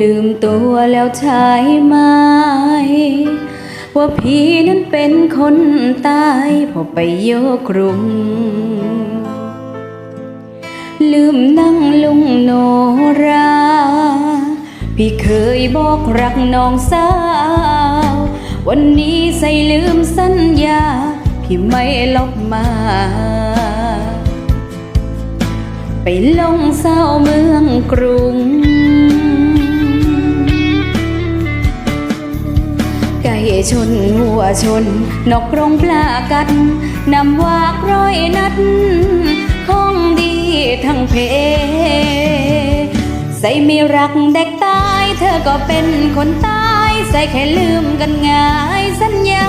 ลืมตัวแล้วใช่ไหม ว่าพี่นั้นเป็นคนตายพอไปโยกกรุง ลืมนั่งลุงโนรา พี่เคยบอกรักน้องสาว วันนี้ใส่ลืมสัญญา พี่ไม่ลบมาไปลงเศร้าเมืองกรุง ชนหัวชนนกกรงปลากัดนำวากร้อยนัดของดีทั้งเพ ใส่มีรักเด็กตาย เธอก็เป็นคนตาย ใส่แค่ลืมกันง่ายสัญญา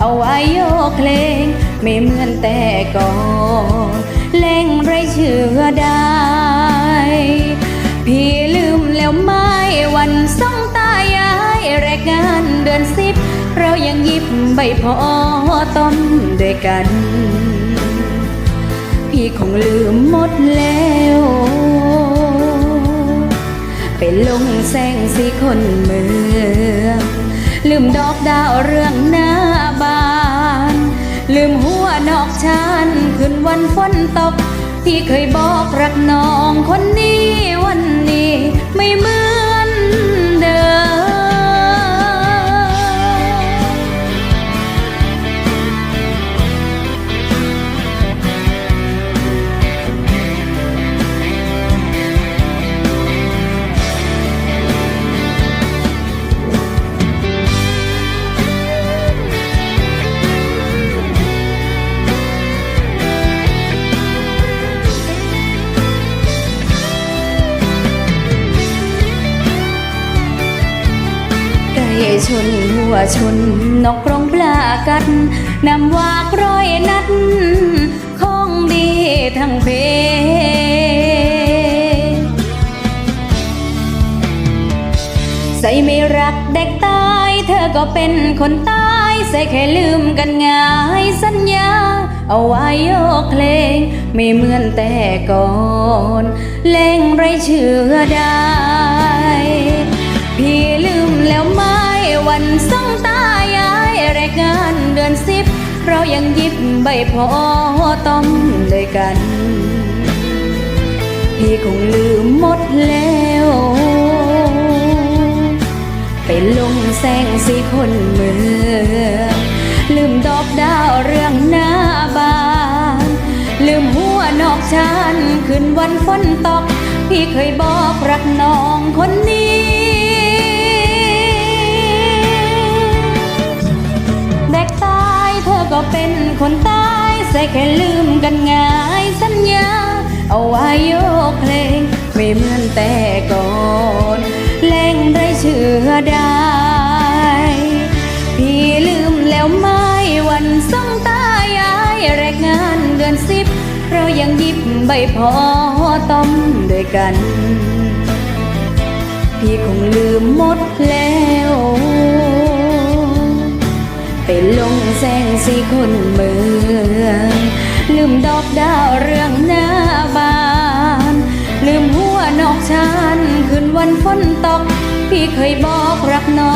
เอาไว้โยกเพลง ไม่เหมือนแต่ก่อนเล่งไรเชื่อได้ พี่ลืมแล้วไหม่วันส่งตายายแรกงานเดือนสิบ เรายังยิบใบพอต้มด้วยกัน พี่คงลืมหมดแล้วไปลงแสงสีคนเมือง ลืมดอกดาวเรื่องหน้าบาน ลืมหัวนอกชานคืนวันฝนตกที่เคยบอกรักน้องคนนี้วันนี้ไม่เหมือน ชนหัวชนนกกรงปลากัดนำวากร้อยนัดของดีทั้งเพใส่ไม่รักเด็กตายเธอก็เป็นคนตายใส่แค่ลืมกันง่ายสัญญา เอาไว้โยกเพลง ไม่เหมือนแต่ก่อนเล่งไรเชื่อได้เพี่ลื เรายังยิบใบพอต้มด้วยกัน พี่คงลืมหมดแล้ว ไปลงแสงสีคนเมืองลืมดอกดาวเรื่องหน้าบาน ลืมหัวนอกชานคืนวันฝนตก พี่เคยบอกรักน้องคนนี้ ก็เป็นคนตายใส่แค่ลืมกันง่ายสัญญา เอาไว้โยกเพลง ไม่เหมือนแต่ก่อนเล่งได้เชื่อได้ พี่ลืมแล้วไหมวันส่งตายายแรกงานเดือนสิบ เรายังยิบใบพอต้มด้วยกัน พี่คงลืมหมดแล้ว สีคนเมืองลืมดอกดาวเรื่องหน้าบาน ลืมหัวนอกชานคืนวันฝนตก พี่เคยบอกรักน้อง